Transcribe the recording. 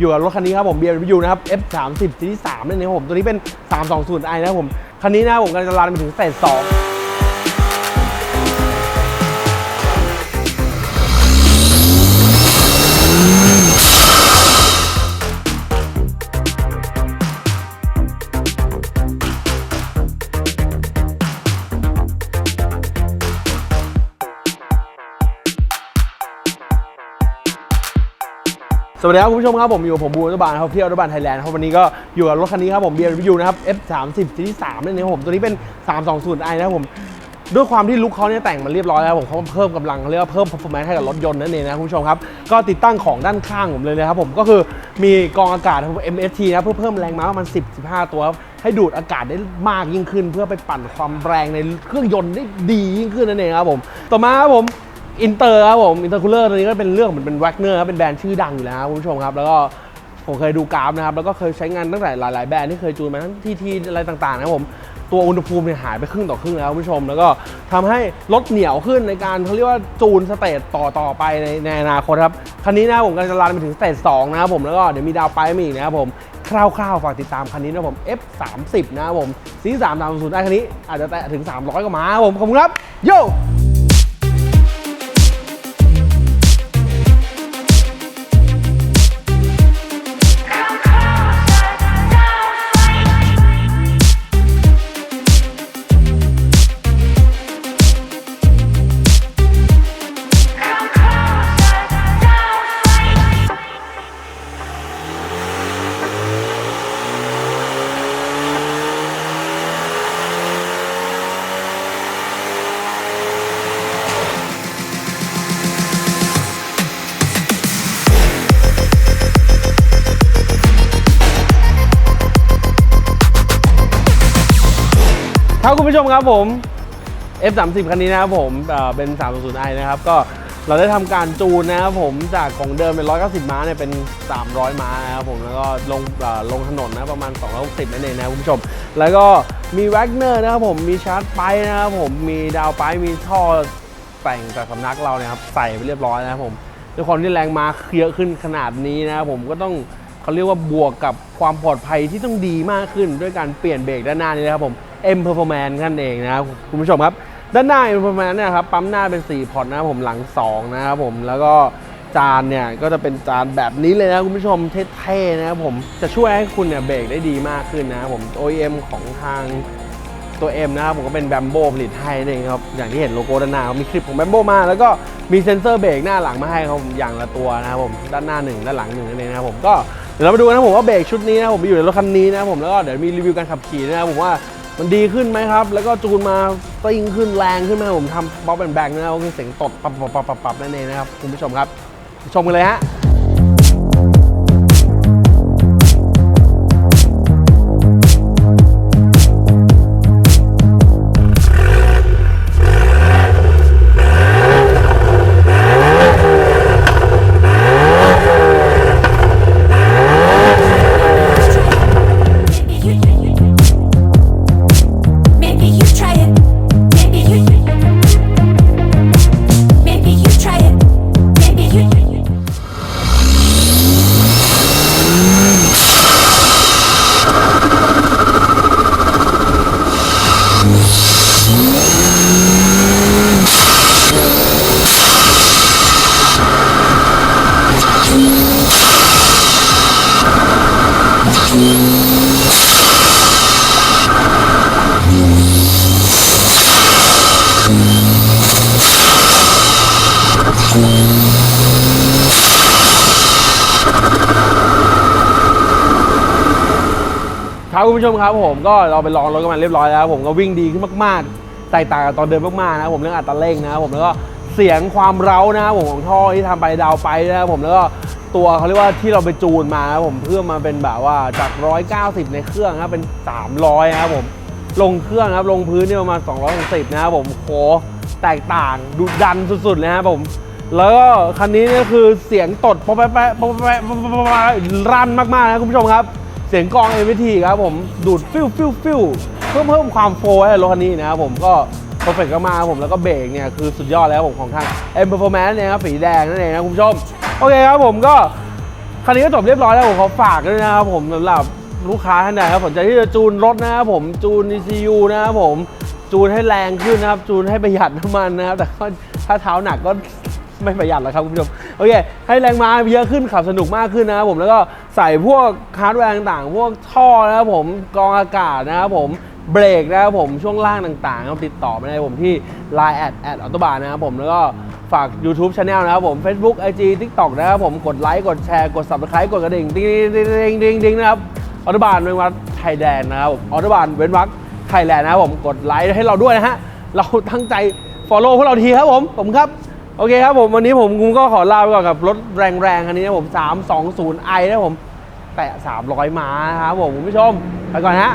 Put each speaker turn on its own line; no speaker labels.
อยู่กับรถคันนี้ครับผม BMW นะครับ F30 ซีรีส์3นั่นเองครับผม ตัวนี้เป็น 320i นะครับผม คันนี้นะผมกำลังจะรันไปถึงสเตจ2 สวัสดีครับคุณผู้ชมครับผมอยู่ผมบูรัฐบาลครับเที่ยวรัฐบาลไทยแลนด์ครับวันนี้ก็อยู่กับรถคันนี้ครับผม BMW นะครับ F30 ซีรีส์3นั่นเองครับผมตัวนี้เป็น 320i นะครับผมด้วยความที่ลุคเขาเนี่ยแต่งมาเรียบร้อยแล้วผมเขาเพิ่มกำลังเขาเรียกว่าเพิ่ม performance ให้กับรถยนต์นั่นเองนะคุณผู้ชมครับ ก็ติดตั้งของด้านข้างผมเลยนะครับผมก็คือมีกรองอากาศ MST นะเพื่อเพิ่มแรงม้าประมาณ10 15 ตัวครับให้ดูดอากาศได้มากยิ่งขึ้น เพื่อไปปั่นความแรงในเครื่องยนต์ได้ดียิ่งขึ้นนั่นเองครับผม ต่อมาครับผม อินเตอร์ครับผมอินเตอร์คูลเลอร์ตัวนี้ก็เป็นเรื่องเหมือนเป็นแวกเนอร์ครับเป็นแบรนด์ชื่อดังอยู่แล้วคุณผู้ชมครับ แล้วก็ผมเคยดูกราฟนะครับ แล้วก็เคยใช้งานตั้งแต่หลาย ๆ แบรนด์ที่เคยจูนมาทั้งที่ทีอะไรต่าง ๆ นะครับผมตัวอุณหภูมิเนี่ยหายไปครึ่งต่อครึ่งแล้วคุณผู้ชม แล้วก็ทำให้รถเหนียวขึ้นในการเขาเรียกว่าจูนสเตจต่อต่อไปในในอนาคตครับคันนี้นะผมกำลังจะรันไปถึงสเตจ2นะครับผมแล้วก็เดี๋ยวมีดาวไปมาอีกนะครับผมคร่าวๆฝากติดตามคันนี้นะผม F30 นะครับผมซีสามสามศูนย์ได้คันนี้อาจจะแตะถึง 300กว่าม้าผมขอบคุณครับโย ครับคุณผู้ชมครับผม F30 คันนี้นะครับผมเป็น 320i นะครับ ก็เราได้ทำการจูนนะครับผมจากของเดิมเป็น 190 ม้าเนี่ยเป็น 300 ม้านะครับผมแล้วก็ลงลงถนนนะประมาณ 260 นั่นเองนะครับคุณผู้ชม แล้วก็มีแวกเนอร์นะครับผมมีชาร์จไปนะครับผมมีดาวไปมีท่อแต่งจากสำนักเราเนี่ยครับใส่ไปเรียบร้อยนะครับผมด้วยความที่แรงม้าเยอะขึ้นขนาดนี้นะครับผมก็ต้องเขาเรียกว่าบวกกับความปลอดภัยที่ต้องดีมากขึ้น ด้วยการเปลี่ยนเบรกด้านหน้านี่นะครับผม M Performance นั่นเองนะครับคุณผู้ชมครับ ด้านหน้า M Performance เนี่ยครับปั๊มหน้าเป็น 4 พอร์ตนะครับผมหลัง 2 นะครับผมแล้วก็จานเนี่ยก็จะเป็นจานแบบนี้เลยนะคุณผู้ชมเท่ๆนะครับผมจะช่วยให้คุณเนี่ยเบรกได้ดีมากขึ้นนะครับผม OEM ของทางตัว M นะครับผมก็เป็นแบมโบผลิตให้นั่นเองครับอย่างที่เห็นโลโก้ด้านหน้าเขามีคลิปของแบมโบมา แล้วก็มีเซ็นเซอร์เบรกหน้าหลังมาให้ครับผมอย่างละตัวนะครับผมด้านหน้าหนึ่งด้านหลังหนึ่งนั่นเองนะครับผมก็เดี๋ยวเรามาดูกันนะครับผมว่าเบรกชุดนี้นะครับผมอยู่ในรถคันนี้นะครับผมแล้วก็เดี๋ยวมีรีวิวการขับขี่นะครับผมว่า มันดีขึ้นไหมครับ แล้วก็จูนมาติ้งขึ้นแรงขึ้นไหมผมทำบ๊อบแบนแบงนะครับก็คือเสียงตดปับปับปับปับปับนั่นเองนะครับคุณผู้ชมครับ ชมกันเลยฮะ ครับคุณผู้ชมครับผมก็เราไปลองรถกันมาเรียบร้อยแล้ว ผมก็วิ่งดีขึ้นมากๆแตกต่างกับตอนเดิมมากๆนะผมเรื่องอัตราเร่งนะครับผมแล้วก็ เสียงความเร้านะครับผมของท่อที่ทำไปดาวไปนะครับผมแล้วก็ตัวเขาเรียกว่าที่เราไปจูนมานะครับผมเพื่อมาเป็นแบบว่าจาก 190 ในเครื่องครับเป็น 300นะครับผมลงเครื่องครับลงพื้นนี่ประมาณ 260 นะครับผมโหแตกต่างดุดันสุดๆเลยนะครับผมแล้วก็คันนี้เนี่ยคือเสียงตดป๊อปแป๊ะปะป๊อปแป๊ะป๊อปแป๊ะป๊อปแปะรั่นมากๆนะคุณผู้ชมครับ เสียงกรอง MVT ครับผมดูดฟิวฟิวฟิวเพิ่มเพิ่มความโฟล์ให้รถคันนี้นะครับผมก็ เพอร์เฟกต์มากๆครับผมแล้วก็เบรกเนี่ยคือสุดยอดแล้วผมของทาง M Performance เนี่ยครับสีแดงนั่นเองนะคุณผู้ชม โอเคครับผมก็คันนี้ก็จบเรียบร้อยแล้วผมขอฝากด้วยนะครับผมสำหรับลูกค้าท่านใดครับสนใจที่จะจูนรถนะครับผมจูน ECU นะครับผมจูนให้แรงขึ้นนะครับ จูนให้ประหยัดน้ำมันนะครับ แต่ก็ถ้าเท้าหนักก็ไม่ประหยัดหรอกครับคุณผู้ชมโอเค ให้แรงม้าเยอะขึ้นขับสนุกมากขึ้นนะครับผมแล้วก็ใส่พวกฮาร์ดแวร์ต่างๆ พวกท่อนะครับผมกรองอากาศนะครับผม เบรกนะครับผมช่วงล่างต่างๆครับติดต่อมาได้ผมที่ Line แอดแอดออโตบานะครับผมแล้วก็ฝาก YouTube Channel นะครับผม Facebook IG TikTok นะครับผมกดไลค์กดแชร์กด Subscribe กดกระดิ่งดิ้งดิ้งดิ้งดิ้งดิ้งนะครับออโตบานเว้นวักไทยแลนด์นะครับออโตบานเว้นวักไทยแลนด์นะครับผมกดไลค์ให้เราด้วยนะฮะเราตั้งใจ Follow พวกเราทีครับผมผมครับโอเคครับผมวันนี้ผมกุมก็ขอลาไปก่อนกับรถแรงๆคันนี้นะผม 320i นะผม แตะ300 ม้านะครับผมคุณผู้ชม ไปก่อนฮะ